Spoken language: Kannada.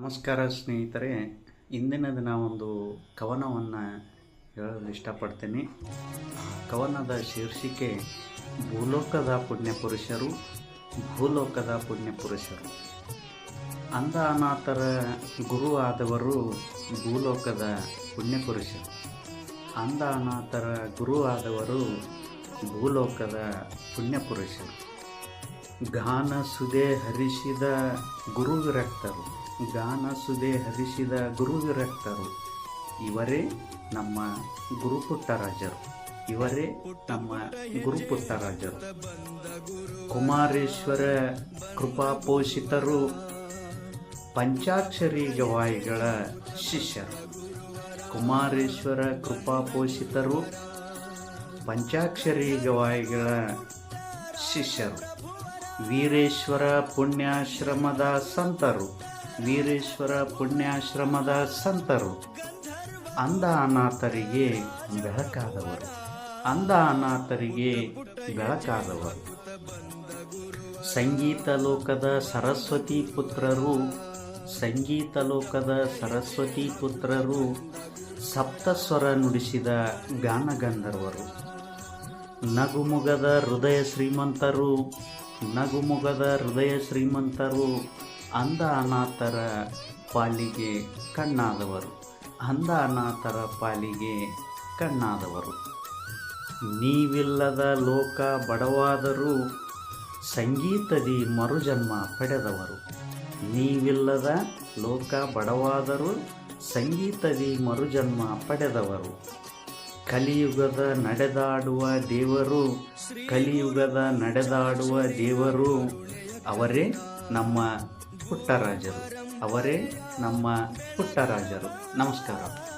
ನಮಸ್ಕಾರ ಸ್ನೇಹಿತರೆ. ಇಂದಿನ ದಿನ ಒಂದು ಕವನವನ್ನು ಹೇಳಲು ಇಷ್ಟಪಡ್ತೀನಿ. ಕವನದ ಶೀರ್ಷಿಕೆ ಭೂಲೋಕದ ಪುಣ್ಯ ಪುರುಷರು, ಭೂಲೋಕದ ಪುಣ್ಯ ಪುರುಷರು. ಅಂಧ ಅನಾಥರ ಗುರು ಆದವರು ಭೂಲೋಕದ ಪುಣ್ಯ ಪುರುಷರು. ಅಂಧ ಅನಾಥರ ಗುರು ಆದವರು ಭೂಲೋಕದ ಪುಣ್ಯ ಪುರುಷರು. ಗಾನ ಸುದೆ ಹರಿಸಿದ ಗುರು ವಿರಕ್ತರು ಗಾನ ಸುದೆ ಹರಿಸಿದ ಗುರು ವಿರಕ್ತರು ಇವರೇ ನಮ್ಮ ಗುರುಪುಟ್ಟರಾಜರು ಇವರೇ ನಮ್ಮ ಗುರುಪುಟ್ಟರಾಜರು ಕುಮಾರೇಶ್ವರ ಕೃಪಾಪೋಷಿತರು, ಪಂಚಾಕ್ಷರಿ ಗವಾಯಿಗಳ ಶಿಷ್ಯರು. ಕುಮಾರೇಶ್ವರ ಕೃಪಾಪೋಷಿತರು, ಪಂಚಾಕ್ಷರಿ ಗವಾಯಿಗಳ ಶಿಷ್ಯರು. ವೀರೇಶ್ವರ ಪುಣ್ಯಾಶ್ರಮದ ಸಂತರು. ವೀರೇಶ್ವರ ಪುಣ್ಯಾಶ್ರಮದ ಸಂತರು. ಅಂಧ ಅನಾಥರಿಗೆ ಬೆಳಕಾದವರು. ಅಂಧ ಅನಾಥರಿಗೆ ಬೆಳಕಾದವರು. ಸಂಗೀತ ಲೋಕದ ಸರಸ್ವತಿ ಪುತ್ರರು, ಸಂಗೀತ ಲೋಕದ ಸರಸ್ವತಿ ಪುತ್ರರು, ಸಪ್ತಸ್ವರ ನುಡಿಸಿದ ಗಾನಗಂಧರ್ವರು. ನಗುಮುಗದ ಹೃದಯ ಶ್ರೀಮಂತರು ನಗುಮುಗದ ಹೃದಯ ಶ್ರೀಮಂತರು ಅಂಧ ಅನಾಥರ ಪಾಲಿಗೆ ಕಣ್ಣಾದವರು. ಅಂದ ಅನಾಥರ ಪಾಲಿಗೆ ಕಣ್ಣಾದವರು. ನೀವಿಲ್ಲದ ಲೋಕ ಬಡವಾದರೂ ಸಂಗೀತದಿ ಮರುಜನ್ಮ ಪಡೆದವರು. ನೀವಿಲ್ಲದ ಲೋಕ ಬಡವಾದರೂ ಸಂಗೀತದಿ ಮರುಜನ್ಮ ಪಡೆದವರು. ಕಲಿಯುಗದ ನಡೆದಾಡುವ ದೇವರು ಕಲಿಯುಗದ ನಡೆದಾಡುವ ದೇವರು ಅವರೇ ನಮ್ಮ ಪುಟ್ಟರಾಜರು. ಅವರೇ ನಮ್ಮ ಪುಟ್ಟರಾಜರು. ನಮಸ್ಕಾರ.